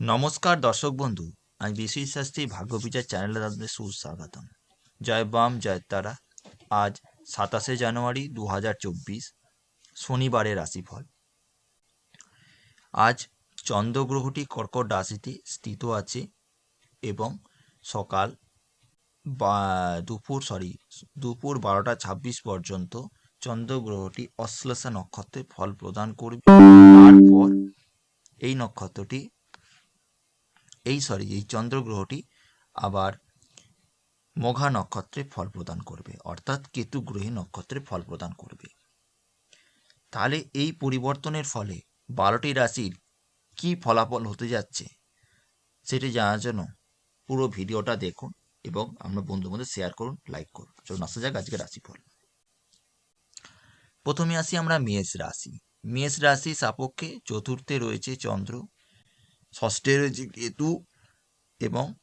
নমস্কার দর্শক বন্ধু, আমি বিশ্বজিৎ শাস্ত্রী ভাগ্যবিচার চ্যানেলে আপনাদের সুস্বাগতম। জয় বাম, জয় তারা। আজ সাতাশে জানুয়ারি দু হাজার চব্বিশ, শনিবারের রাশিফল। আজ চন্দ্রগ্রহটি কর্কট রাশিতে স্থিত আছে এবং সকাল বা, দুপুর সরি দুপুর বারোটা ছাব্বিশ পর্যন্ত চন্দ্রগ্রহটি অশ্লেষা নক্ষত্রে ফল প্রদান করবে। তারপর এই নক্ষত্রটি এই সরি এই চন্দ্রগ্রহটি আবার মঘা নক্ষত্রে ফল প্রদান করবে, অর্থাৎ কেতু গ্রহে নক্ষত্রে ফল প্রদান করবে। তাহলে এই পরিবর্তনের ফলে বারোটি রাশির কি ফলাফল হতে যাচ্ছে সেটি জানার জন্য পুরো ভিডিওটা দেখুন এবং আপনার বন্ধুর মধ্যে শেয়ার করুন, লাইক করুন। চলুন, আসা যাক আজকে রাশিফল। প্রথমে আসি আমরা মেষ রাশি। মেষ রাশি সাপক্ষে চতুর্থে রয়েছে চন্দ্র। ষষ্ঠে রয়েছে কেতু এবং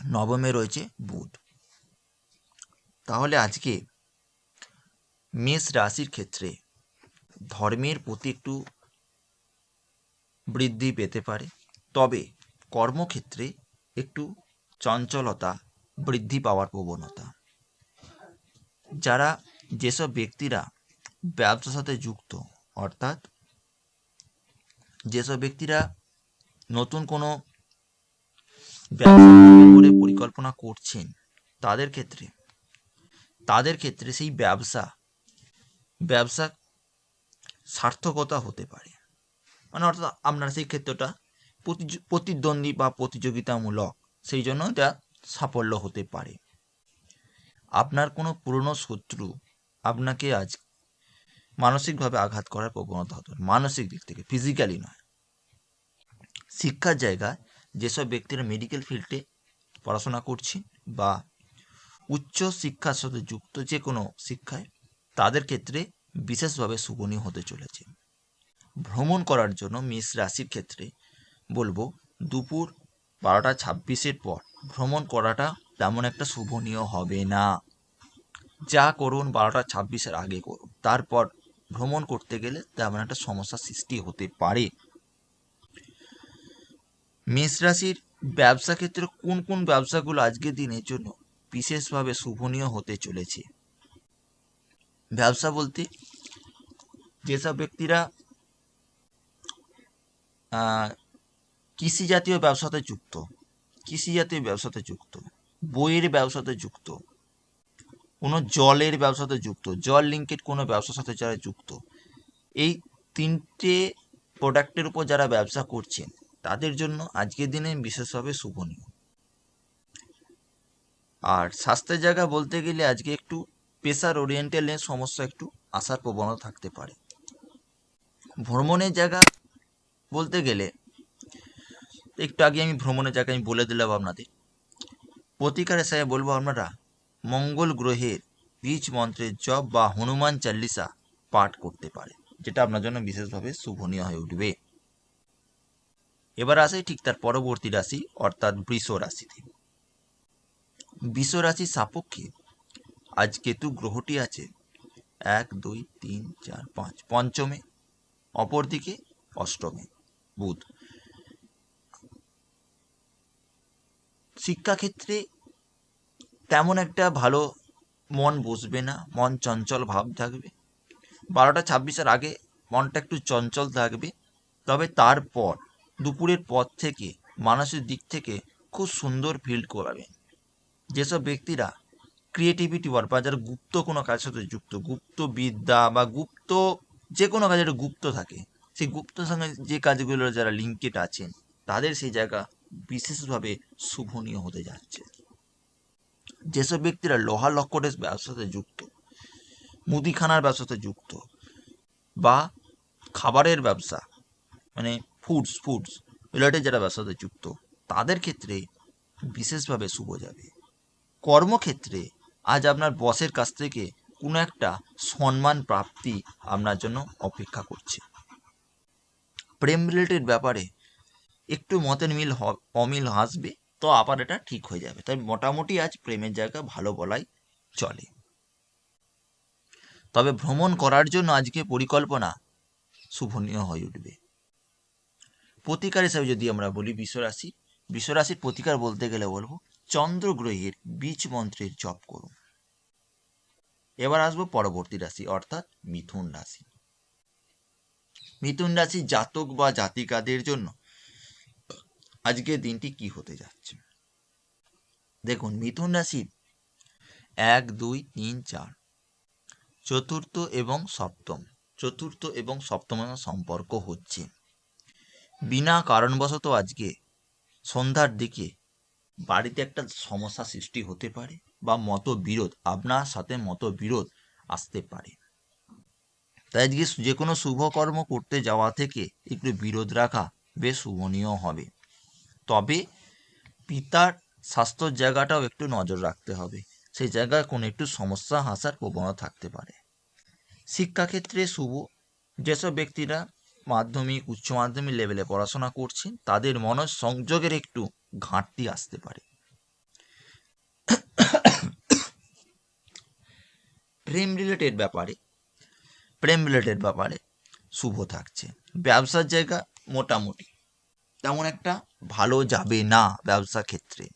নবমে রয়েছে বুধ। তাহলে আজকে মেষ রাশির ক্ষেত্রে ধর্মের প্রতি একটু বৃদ্ধি পেতে পারে, তবে কর্মক্ষেত্রে একটু চঞ্চলতা, বৃদ্ধি পাওয়ার প্রবণতা। যারা যেসব ব্যক্তিরা ব্যবসার সাথে যুক্ত, অর্থাৎ যেসব ব্যক্তিরা নতুন কোনো ব্যবসা পরিকল্পনা করছেন তাদের ক্ষেত্রে। তাদের ক্ষেত্রে সেই ব্যবসা ব্যবসা সার্থকতা হতে পারে। মানে অর্থাৎ আপনার সেই ক্ষেত্রটা প্রতিদ্বন্দ্বী বা প্রতিযোগিতামূলক, সেই জন্য এটা সাফল্য হতে পারে। আপনার কোনো পুরনো শত্রু আপনাকে আজ মানসিকভাবে আঘাত করার প্রবণতা হতে মানসিক দিক থেকে ফিজিক্যালি নয়। শিক্ষার জায়গায় যেসব ব্যক্তিরা মেডিকেল ফিল্ডে পড়াশোনা করছেন বা উচ্চ শিক্ষার সাথে যুক্ত যে কোনো শিক্ষায়, তাদের ক্ষেত্রে বিশেষভাবে শুভনীয় হতে চলেছে। ভ্রমণ করার জন্য মেষ রাশির ক্ষেত্রে বলব, দুপুর বারোটা ছাব্বিশের পর ভ্রমণ করাটা তেমন একটা শুভনীয় হবে না। যা করুন বারোটা ছাব্বিশের আগে করুন। তারপর ভ্রমণ করতে গেলে তেমন একটা সমস্যার সৃষ্টি হতে পারে। মেষ রাশির ব্যবসা ক্ষেত্রে কোন কোন ব্যবসাগুলো আজকের দিনের জন্য বিশেষভাবে শুভনীয় হতে চলেছে? ব্যবসা বলতে যেসব ব্যক্তিরা কৃষি জাতীয় ব্যবসাতে যুক্ত কৃষি জাতীয় ব্যবসাতে যুক্ত, বইয়ের ব্যবসাতে যুক্ত, কোনো জলের ব্যবসাতে যুক্ত, জল লিঙ্কেড কোনো ব্যবসার সাথে যারা যুক্ত, এই তিনটে প্রোডাক্টের উপর যারা ব্যবসা করছেন তাদের জন্য আজকের দিনে বিশেষভাবে শুভনীয়। আর স্বাস্থ্যের জায়গা বলতে গেলে আজকে একটু প্রেশার ওরিয়েন্টালের সমস্যা একটু আসার প্রবণতা থাকতে পারে। ভ্রমণের জায়গা বলতে গেলে, একটু আগে আমি ভ্রমণের জায়গা আমি বলে দিলাম আপনাদের। প্রতিকার হিসাবে বলব আপনারা মঙ্গল গ্রহের বীজ মন্ত্রের জপ বা হনুমান চাল্লিশা পাঠ করতে পারে, যেটা আপনার জন্য বিশেষভাবে শুভনীয় হয়ে উঠবে। এবার আসে ঠিক তার পরবর্তী রাশি, অর্থাৎ বৃষ রাশিতে। বৃষ রাশির সাপেক্ষে আজ কেতু গ্রহটি আছে এক, দুই, তিন, চার, পাঁচ, পঞ্চমে, অপরদিকে অষ্টমে, বুধ। শিক্ষাক্ষেত্রে তেমন একটা ভালো মন বসবে না, মন চঞ্চল ভাব থাকবে। বারোটা ছাব্বিশের আগে মনটা একটু চঞ্চল থাকবে, তবে তারপর দুপুরের পর থেকে মানসিক দিক থেকে খুব সুন্দর ফিল্ড করাবে। যেসব ব্যক্তিরা ক্রিয়েটিভিটি ওয়ার্ক বা যারা গুপ্ত কোনো কাজের সাথে যুক্ত, গুপ্ত বিদ্যা বা গুপ্ত যে কোনো কাজে একটা গুপ্ত থাকে, সেই গুপ্ত সঙ্গে যে কাজগুলো যারা লিঙ্কেড আছেন, তাদের সেই জায়গা বিশেষভাবে শুভনীয় হতে যাচ্ছে। যেসব ব্যক্তিরা লোহা লক্করের ব্যবসার সাথে যুক্ত, মুদিখানার ব্যবসার সাথে যুক্ত বা খাবারের ব্যবসা মানে ফুডস ফুডস রিলেটেড যারা ব্যবসার সাথে যুক্ত, তাদের ক্ষেত্রে বিশেষভাবে শুভ যাবে। কর্মক্ষেত্রে আজ আপনার বসের কাছ থেকে কোনো একটা সম্মান প্রাপ্তি আপনার জন্য অপেক্ষা করছে। প্রেম রিলেটেড ব্যাপারে একটু মতের মিল অমিল আসবে তো আবার এটা ঠিক হয়ে যাবে। তাই মোটামুটি আজ প্রেমের জায়গা ভালো বলাই চলে। তবে ভ্রমণ করার জন্য আজকে পরিকল্পনা শুভনীয় হয়ে উঠবে। প্রতিকার হিসাবে যদি আমরা বলি বিশ্বরাশি, বিশ্বরাশির প্রতিকার বলতে গেলে বলব, চন্দ্রগ্রহের বীজ মন্ত্রের জপ করুন। এবার আসব পরবর্তী রাশি, অর্থাৎ মিথুন রাশি। মিথুন রাশি জাতক বা জাতিকাদের জন্য আজকের দিনটি কি হতে যাচ্ছে? দেখুন, মিথুন রাশির এক, দুই, তিন, চার, চতুর্থ এবং সপ্তম, চতুর্থ এবং সপ্তম সম্পর্ক হচ্ছে। বিনা কারণবশত আজকে সন্ধ্যার দিকে বাড়িতে একটা সমস্যা সৃষ্টি হতে পারে বা মতবিরোধ, আপনার সাথে মতবিরোধ আসতে পারে। তাই আজকে যে কোনো শুভ কর্ম করতে যাওয়া থেকে একটু বিরোধ রাখা বেশ শুভনীয় হবে। তবে পিতার স্বাস্থ্যর জায়গাটাও একটু নজর রাখতে হবে। সেই জায়গায় কোনো একটু সমস্যা আসার প্রবণতা থাকতে পারে। শিক্ষাক্ষেত্রে শুভ। যেসব ব্যক্তিরা মাধ্যমিক, উচ্চ মাধ্যমিক লেভেলে পড়াশোনা করছেন তাদের মনঃসংযোগের একটু ঘাটতি আসতে পারে। প্রেম রিলেটেড ব্যাপারে, প্রেম রিলেটেড ব্যাপারে শুভ থাকছে। ব্যবসার জায়গা মোটামুটি তেমন একটা ভালো যাবে না ব্যবসা ক্ষেত্রে।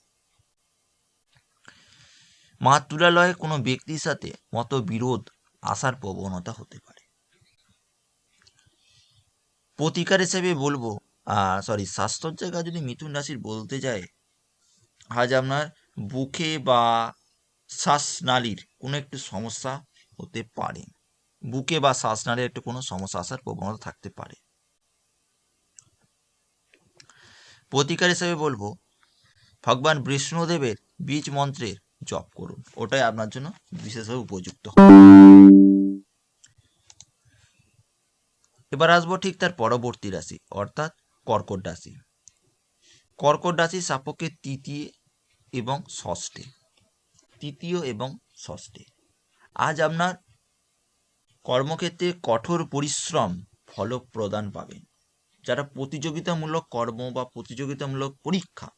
মাতুলালয়ে কোনো ব্যক্তির সাথে মতবিরোধ আসার প্রবণতা হতে পারে। প্রতিকার হিসেবে বলব সরি স্বাস্থ্যর জায়গা যদি মিথুন রাশির বলতে যায়, আজ আপনার বুকে বা শ্বাসনালীর কোনো একটু সমস্যা হতে পারে। বুকে বা শ্বাসনালীর একটু কোনো সমস্যা আসার প্রবণতা থাকতে পারে। প্রতিকার হিসেবে বলব, ভগবান বিষ্ণুদেবের বীজ মন্ত্রের জপ করুন। ওটাই আপনার জন্য বিশেষভাবে উপযুক্ত। এবার আসব ঠিক তার পরবর্তী রাশি, অর্থাৎ কর্কট রাশি। কর্কট রাশি সাপকে তৃতীয় এবং ষষ্ঠে। তৃতীয় এবং ষষ্ঠে। আজ আপনার কর্মক্ষেত্রে কঠোর পরিশ্রম ফল প্রদান পাবেন। যারা প্রতিযোগিতামূলক কর্ম বা প্রতিযোগিতামূলক পরীক্ষা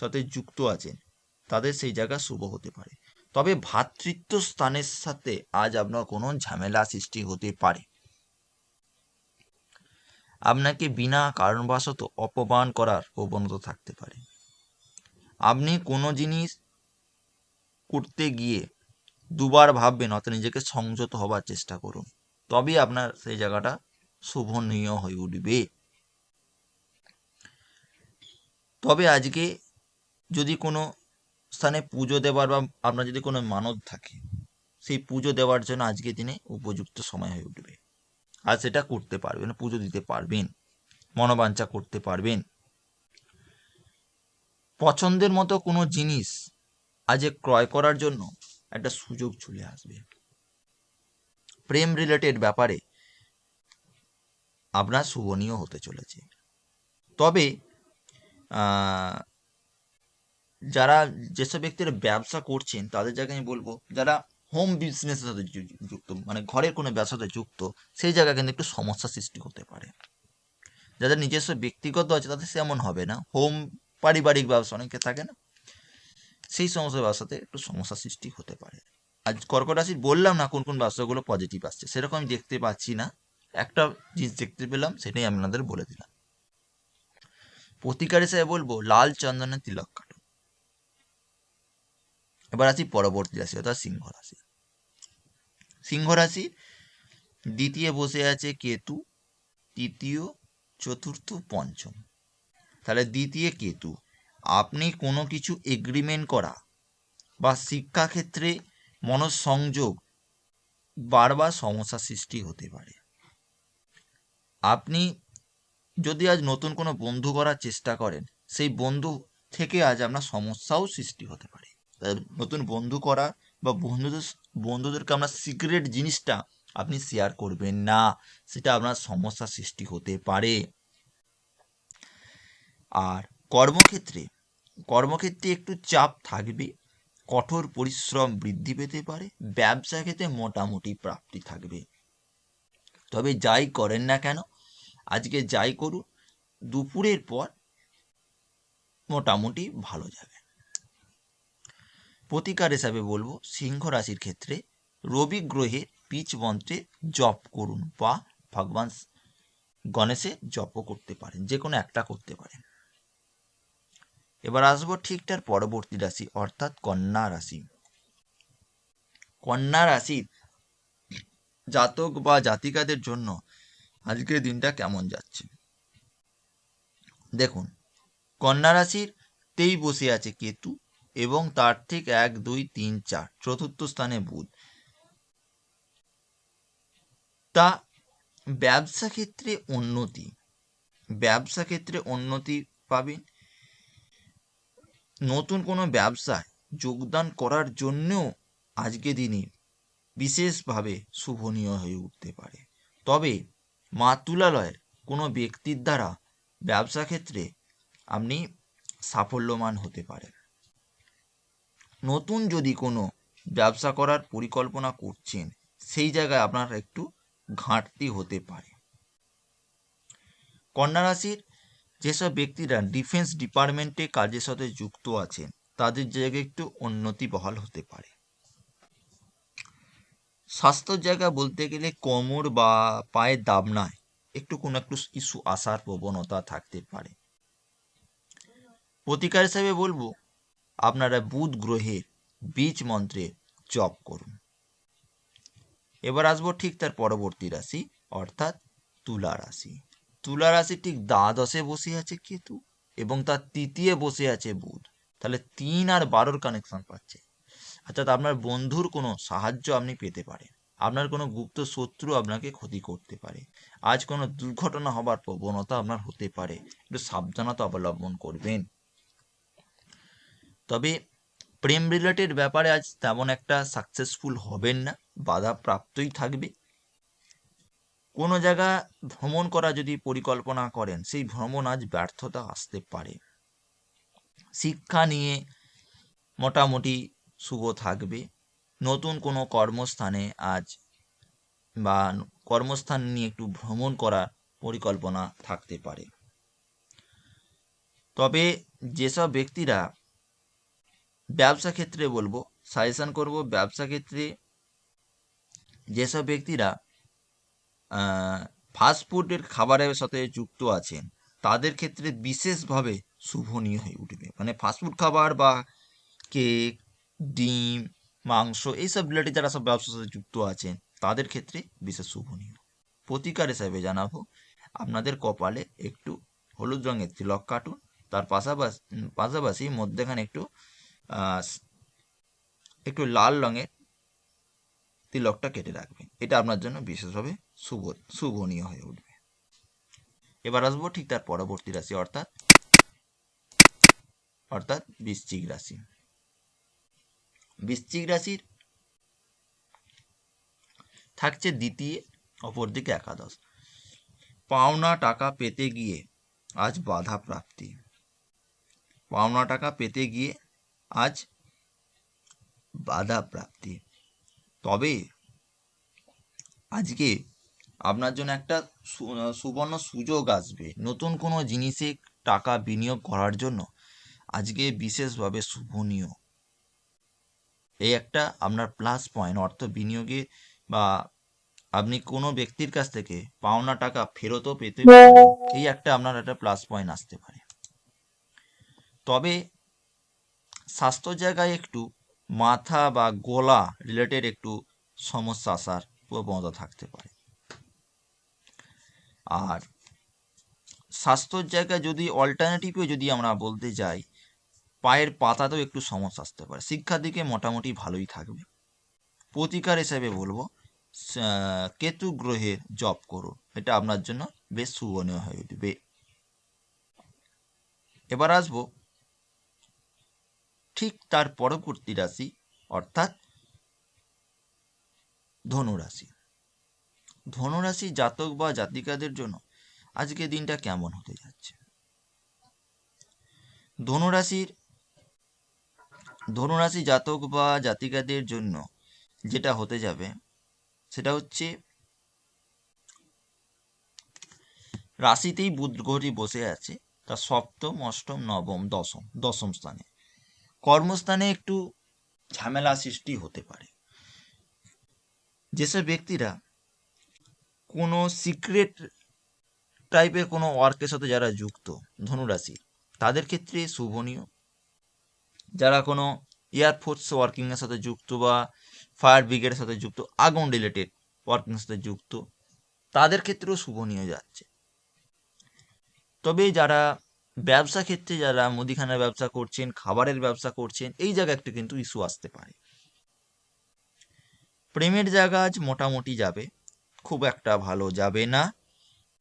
সাথে যুক্ত আছেন, তাদের সেই জায়গা শুভ হতে পারে। তবে ভ্রাতৃত্ব স্থানের সাথে আজ আপনার কোনো ঝামেলা সৃষ্টি হতে পারে। আপনাকে বিনা কারণবশত অপমান করার প্রবণতা থাকতে পারে। আপনি কোনো জিনিস করতে গিয়ে দুবার ভাববেন, অর্থাৎ নিজেকে সংযত হবার চেষ্টা করুন। তবেই আপনার সেই জায়গাটা শুভনীয় হয়ে উঠবে। তবে আজকে যদি কোনো স্থানে পুজো দেওয়ার বা আপনার যদি কোনো মানত থাকে, সেই পুজো দেওয়ার জন্য আজকের দিনে উপযুক্ত সময় হয়ে উঠবে। আর সেটা করতে পারবেন পুজো দিতে পারবেন, মনোবাঞ্ছা করতে পারবেন। পছন্দের মতো কোনো জিনিস আজ ক্রয় করার জন্য একটা সুযোগ চলে আসবে। প্রেম রিলেটেড ব্যাপারে আপনার শুভনীয় হতে চলেছে। তবে যারা যেসব ব্যক্তিরা ব্যবসা করছেন, তাদের জায়গায় আমি বলব, যারা হোম বিজনেসের সাথে যুক্ত মানে ঘরের কোনো ব্যবসার সাথে যুক্ত, সেই জায়গায় কিন্তু একটু সমস্যা সৃষ্টি হতে পারে। যাদের নিজস্ব ব্যক্তিগত আছে, তাদের সেমন হবে না। হোম পারিবারিক ব্যবসা অনেকে থাকে না, সেই সমস্ত ব্যবসাতে একটু সমস্যা সৃষ্টি হতে পারে। আজ কর্কট রাশির বললাম না কোন কোন ব্যবসাগুলো পজিটিভ আসছে, সেরকম আমি দেখতে পাচ্ছি না। একটা জিনিস দেখতে পেলাম, সেটাই আপনাদের বলে দিলাম। প্রতিকার হিসেবে বলব, লাল চন্দনের তিলক এবার আসি পরবর্তী রাশি, অর্থাৎ সিংহ রাশি। সিংহ রাশি, দ্বিতীয় বসে আছে কেতু, তৃতীয়, চতুর্থ, পঞ্চম। তাহলে দ্বিতীয় কেতু, আপনি কোনো কিছু এগ্রিমেন্ট করা বা শিক্ষাক্ষেত্রে মনঃসংযোগ বারবার সমস্যা সৃষ্টি হতে পারে। আপনি যদি আজ নতুন কোনো বন্ধু করার চেষ্টা করেন, সেই বন্ধু থেকে আজ আপনার সমস্যাও সৃষ্টি হতে পারে। নতুন বন্ধু করা বা বন্ধুদের, বন্ধুদেরকে আপনার সিক্রেট জিনিসটা আপনি শেয়ার করবেন না, সেটা আপনার সমস্যা সৃষ্টি হতে পারে। আর কর্মক্ষেত্রে কর্মক্ষেত্রে একটু চাপ থাকবে, কঠোর পরিশ্রম বৃদ্ধি পেতে পারে ব্যবসা ক্ষেত্রে মোটামুটি প্রাপ্তি থাকবে। তবে যাই করেন না কেন, আজকে যাই করুন, দুপুরের পর মোটামুটি ভালো যাবে। প্রতিকার হিসাবে বলব সিংহ রাশির ক্ষেত্রে রবি গ্রহের পিচ মন্ত্রে জপ করুন বা ভগবান গণেশের জপও করতে পারেন, যে কোনো একটা করতে পারেন। এবার আসব ঠিক তার পরবর্তী রাশি, অর্থাৎ কন্যা রাশি। কন্যা রাশির জাতক বা জাতিকাদের জন্য আজকের দিনটা কেমন যাচ্ছে? দেখুন, কন্যা রাশির তেই বসে আছে কেতু এবং তার ঠিক এক, দুই, তিন, চার, চতুর্থ স্থানে বুধ। তা ব্যবসা ক্ষেত্রে উন্নতি। ব্যবসা ক্ষেত্রে উন্নতি পাবেন নতুন কোনো ব্যবসায় যোগদান করার জন্যও আজকে দিনে বিশেষভাবে শুভনীয় হয়ে উঠতে পারে। তবে মা তুলালয়ের কোনো ব্যক্তির দ্বারা ব্যবসা ক্ষেত্রে আপনি সাফল্যমান হতে পারেন। নতুন যদি কোনো ব্যবসা করার পরিকল্পনা করছেন, সেই জায়গায় আপনার একটু ঘাটতি হতে পারে। কন্যা রাশির যেসব ব্যক্তিরা ডিফেন্স ডিপার্টমেন্টে কাজের সাথে যুক্ত আছেন, তাদের জায়গায় একটু উন্নতি বহাল হতে পারে। স্বাস্থ্যর জায়গা বলতে গেলে কোমর বা পায়ের দাবনায় একটু কোনো একটু ইস্যু আসার প্রবণতা থাকতে পারে। প্রতিকার হিসাবে বলব আপনারা বুধ গ্রহের বীজ মন্ত্রে জপ করুন। এবার আসব ঠিক তার পরবর্তী রাশি, অর্থাৎ তুলা রাশি। তুলা রাশি ঠিক দ্বাদশে বসে আছে কেতু এবং তার তৃতীয় বসে আছে বুধ। তাহলে তিন আর বারোর কানেকশন পাচ্ছে। অর্থাৎ আপনার বন্ধুর কোনো সাহায্য আপনি পেতে পারেন। আপনার কোনো গুপ্ত শত্রু আপনাকে ক্ষতি করতে পারে। আজ কোনো দুর্ঘটনা হবার প্রবণতা আপনার হতে পারে। একটু সাবধানতা অবলম্বন করবেন। তবে প্রেম রিলেটেড ব্যাপারে আজ তেমন একটা সাকসেসফুল হবেন না, বাধা প্রাপ্তই থাকবে। কোনো জায়গা ভ্রমণ করা যদি পরিকল্পনা করেন, সেই ভ্রমণ আজ ব্যর্থতা আসতে পারে। শিক্ষা নিয়ে মোটামুটি শুভ থাকবে। নতুন কোনো কর্মস্থানে আজ বা কর্মস্থান নিয়ে একটু ভ্রমণ করার পরিকল্পনা থাকতে পারে। তবে যেসব ব্যক্তিরা ব্যবসা ক্ষেত্রে বলব সাজেশন করব ব্যবসা ক্ষেত্রে যেসব ব্যক্তিরা ফাস্টফুডের খাবারের সাথে যুক্ত আছেন, তাদের ক্ষেত্রে বিশেষভাবে শুভনীয় হয়ে উঠবে। মানে ফাস্টফুড খাবার বা কেক ডিম, মাংস এইসব রিলেটেড যারা সব ব্যবসার সাথে যুক্ত আছেন, তাদের ক্ষেত্রে বিশেষ শুভনীয়। প্রতিকার হিসাবে জানাব, আপনাদের কপালে একটু হলুদ রঙের তিলক কাটুন, তার পাশাপাশি পাশাপাশি মধ্যেখানে একটু একটু লাল রঙের তিলকটা কেটে রাখবেন এটা আপনার জন্য বিশেষভাবে শুভ, শুভনীয় হয়ে উঠবে। এবার আসব ঠিক তার পরবর্তী রাশি, অর্থাৎ অর্থাৎ বৃশ্চিক রাশি। বৃশ্চিক রাশির থাকছে দ্বিতীয়, অপরদিকে একাদশ। পাওনা টাকা পেতে গিয়ে আজ বাধা প্রাপ্তি। পাওনা টাকা পেতে গিয়ে আজ বাধা প্রাপ্তি তবে আজকে আপনার জন্য একটা সুবর্ণ সুযোগ আসবে। নতুন কোনো জিনিসে টাকা বিনিয়োগ করার জন্য আজকে বিশেষভাবে শুভনীয়। এই একটা আপনার প্লাস পয়েন্ট অর্থ বিনিয়োগে বা আপনি কোনো ব্যক্তির কাছ থেকে পাওনা টাকা ফেরতও পেতে এই একটা আপনার একটা প্লাস পয়েন্ট আসতে পারে। তবে স্বাস্থ্য জায়গায় একটু মাথা বা গলা রিলেটেড একটু সমস্যা আসার প্রবণতা থাকতে পারে। আর স্বাস্থ্যর জায়গায় যদি অল্টারনেটিভে যদি আমরা বলতে যাই, পায়ের পাতাতেও একটু সমস্যা আসতে পারে। শিক্ষার দিকে মোটামুটি ভালোই থাকবে। প্রতিকার হিসেবে বলব কেতু গ্রহের জপ করুন। এটা আপনার জন্য বেশ শুভনীয় হয়ে উঠবে। এবার আসব ঠিক তার পরবর্তী রাশি, অর্থাৎ ধনুরাশি। ধনুরাশি জাতক বা জাতিকাদের জন্য আজকে দিনটা কেমন হতে যাচ্ছে? ধনুরাশির, ধনুরাশি জাতক বা জাতিকাদের জন্য যেটা হতে যাবে, সেটা হচ্ছে রাশিতেই বুধ গ্রহটি বসে আছে, তার সপ্তম, অষ্টম, নবম, দশম দশম স্থানে। কর্মস্থানে একটু ঝামেলা সৃষ্টি হতে পারে। যেসব ব্যক্তিরা কোনো সিক্রেট টাইপের কোনো ওয়ার্কের সাথে যারা যুক্ত, ধনুরাশি, তাদের ক্ষেত্রে শুভনীয়। যারা কোনো এয়ারফোর্স ওয়ার্কিংয়ের সাথে যুক্ত বা ফায়ার ব্রিগেডের সাথে যুক্ত, আগুন রিলেটেড ওয়ার্কিংয়ের সাথে যুক্ত, তাদের ক্ষেত্রেও শুভনীয় যাচ্ছে। তবে যারা ব্যবসা ক্ষেত্রে যারা মুদিখানার ব্যবসা করছেন, খাবারের ব্যবসা করছেন, এই জায়গায় একটু কিন্তু ইস্যু আসতে পারে। প্রেমের জায়গা আজ মোটামুটি যাবে, খুব একটা ভালো যাবে না।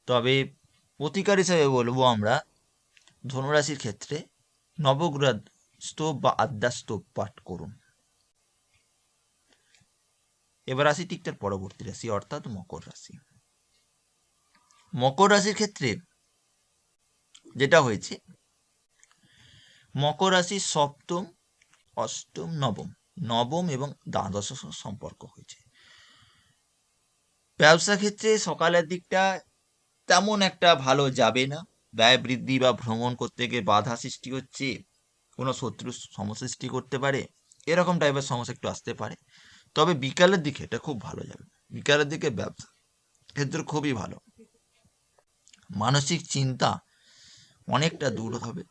তবে প্রতিকার হিসেবে বলব আমরা, ধনুরাশির ক্ষেত্রে নবগ্রহ স্তূপ বা আদ্যা স্তূপ পাঠ করুন। এবার আসি ঠিক তার পরবর্তী রাশি, অর্থাৎ মকর রাশি। মকর রাশির ক্ষেত্রে যেটা হয়েছে, মকর রাশির সপ্তম, অষ্টম, নবম। নবম এবং দ্বাদশ সম্পর্ক হয়েছে। ব্যবসা ক্ষেত্রে সকালের দিকটা তেমন একটা ভালো যাবে না। ব্যয় বৃদ্ধি বা ভ্রমণ করতে গিয়ে বাধা সৃষ্টি হচ্ছে, কোনো শত্রু সমস্যা সৃষ্টি করতে পারে, এরকম টাইপের সমস্যা একটু আসতে পারে। তবে বিকালের দিকে এটা খুব ভালো যাবে। বিকালের দিকে ব্যবসা ক্ষেত্রে খুবই ভালো। মানসিক চিন্তা অনেকটা দূর হবে।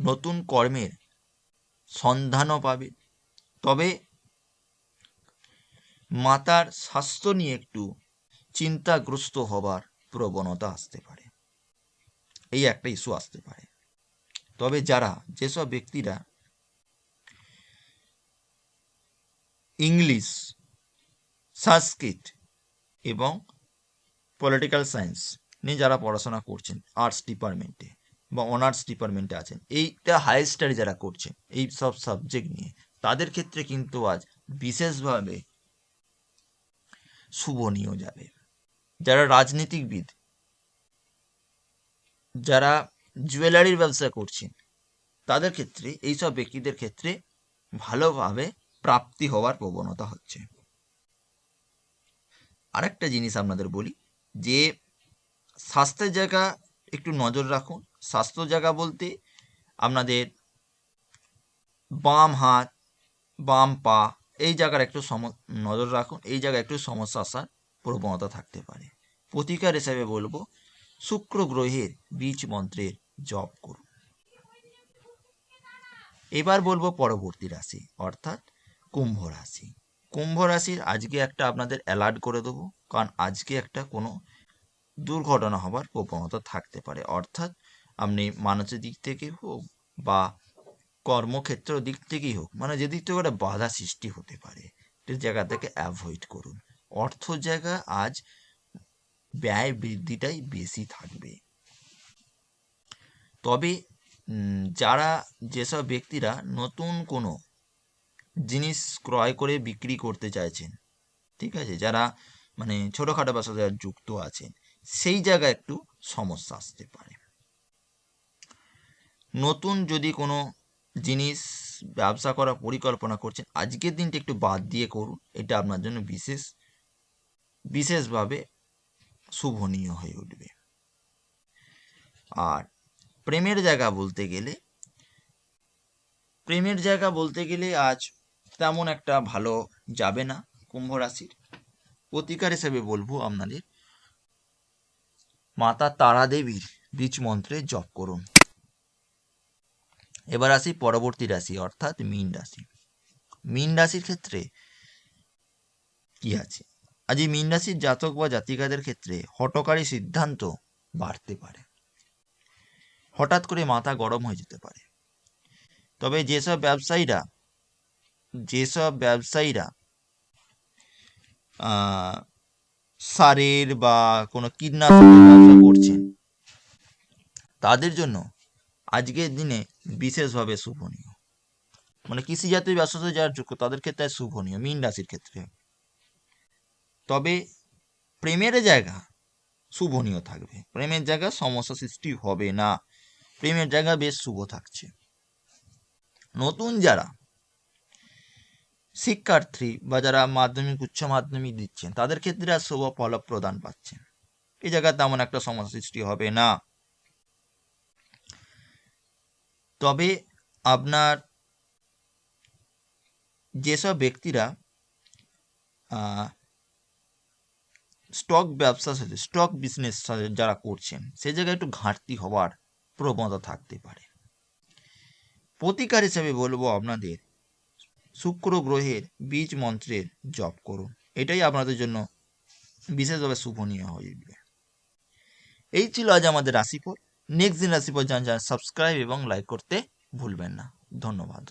নতুন কর্মের সন্ধানও পাবে। তবে মাতার স্বাস্থ্য নিয়ে একটু চিন্তাগ্রস্ত হবার প্রবণতা আসতে পারে। এই একটা ইস্যু আসতে পারে। তবে যারা, যেসব ব্যক্তিরা ইংলিশ, সংস্কৃত এবং পলিটিক্যাল সায়েন্স নিয়ে যারা পড়াশোনা করছেন আর্টস ডিপার্টমেন্টে বা অনার্স ডিপার্টমেন্টে আছেন, এইটা হায়ার স্টাডি যারা করছেন এই সব সাবজেক্ট নিয়ে, তাদের ক্ষেত্রে কিন্তু আজ বিশেষভাবে শুভনীয় যাবে। যারা রাজনীতিকবিদ, যারা জুয়েলারির ব্যবসা করছেন, তাদের ক্ষেত্রে এইসব ব্যক্তিদের ক্ষেত্রে ভালোভাবে প্রাপ্তি হওয়ার প্রবণতা হচ্ছে। আরেকটা জিনিস আপনাদের বলি, যে স্বাস্থ্যের জায়গা একটু নজর রাখুন। স্বাস্থ্য জায়গা বলতে আপনাদের বাম হাত, বাম পা, এই জায়গার একটু সম, নজর রাখুন। এই জায়গায় একটু সমস্যা আসার প্রবণতা থাকতে পারে। প্রতিকার হিসেবে বলব, শুক্র গ্রহের বীজ মন্ত্রের জপ করুন। এবার বলব পরবর্তী রাশি, অর্থাৎ কুম্ভ রাশি। কুম্ভ রাশির আজকে একটা আপনাদের অ্যালার্ট করে দেবো, কারণ আজকে একটা কোনো দুর্ঘটনা হবার প্রবণতা থাকতে পারে। অর্থাৎ আপনি মানসিক দিক থেকে হোক বা কর্মক্ষেত্র দিক থেকেই হোক মানে যেদিক থেকে একটা বাধা সৃষ্টি হতে পারে সেই জায়গা থেকে অ্যাভয়েড করুন। অর্থ জায়গা আজ ব্যয় বৃদ্ধিটাই বেশি থাকবে। তবে যারা যেসব ব্যক্তিরা নতুন কোনো জিনিস ক্রয় করে বিক্রি করতে চাইছেন, ঠিক আছে, যারা মানে ছোটোখাটো ব্যবসা যারা যুক্ত আছেন সেই জায়গায় একটু সমস্যা আসতে পারে। নতুন যদি কোনো জিনিস ব্যবসা করার পরিকল্পনা করছেন, আজকের দিনটা একটু বাদ দিয়ে করুন। এটা আপনার জন্য বিশেষ, বিশেষভাবে শুভনীয় হয়ে উঠবে। আর প্রেমের জায়গা বলতে গেলে, প্রেমের জায়গা বলতে গেলে আজ তেমন একটা ভালো যাবে না কুম্ভ রাশির। প্রতিকার হিসেবে বলব আপনাদের মাতা তারা দেবীর বীজ মন্ত্রে জপ করুন। এবার আসি পরবর্তী রাশি, অর্থাৎ মীন রাশি। মীন রাশির ক্ষেত্রে কি আছে? আজ এই মীন রাশির জাতক বা জাতিকাদের ক্ষেত্রে হটকারী সিদ্ধান্ত বাড়তে পারে। হঠাৎ করে মাথা গরম হয়ে যেতে পারে। তবে যেসব ব্যবসায়ীরা যেসব ব্যবসায়ীরা সারের বা কোনো কীটনাশকের ব্যবসা করছেন তাদের জন্য আজকের দিনে বিশেষভাবে শুভনীয়। মানে কৃষি জাতীয় ব্যবসার সাথে যারা যুক্ত তাদের ক্ষেত্রে শুভনীয়, মীন রাশির ক্ষেত্রে। তবে প্রেমের জায়গা শুভনীয় থাকবে। প্রেমের জায়গা সমস্যা সৃষ্টি হবে না। প্রেমের জায়গা বেশ শুভ থাকছে। নতুন যারা শিক্ষার্থী বা যারা মাধ্যমিক, উচ্চ মাধ্যমিক দিচ্ছেন, তাদের ক্ষেত্রে আর শুভ ফল প্রদান পাচ্ছেন। এই জায়গায় তেমন একটা সমস্যা সৃষ্টি হবে না। তবে আপনার যেসব ব্যক্তিরা স্টক ব্যবসার সাথে, স্টক বিজনেস যারা করছেন, সে জায়গায় একটু ঘাটতি হওয়ার প্রবণতা থাকতে পারে। প্রতিকার হিসেবে বলব আপনাদের শুক্র গ্রহের বীজ মন্ত্রের জপ করুন। এটাই আপনাদের জন্য বিশেষভাবে শুভনীয় হয়ে উঠবে। এই ছিল আজ আমাদের রাশিফল। নেক্সট দিন রাশিফল জান সাবস্ক্রাইব এবং লাইক করতে ভুলবেন না। ধন্যবাদ।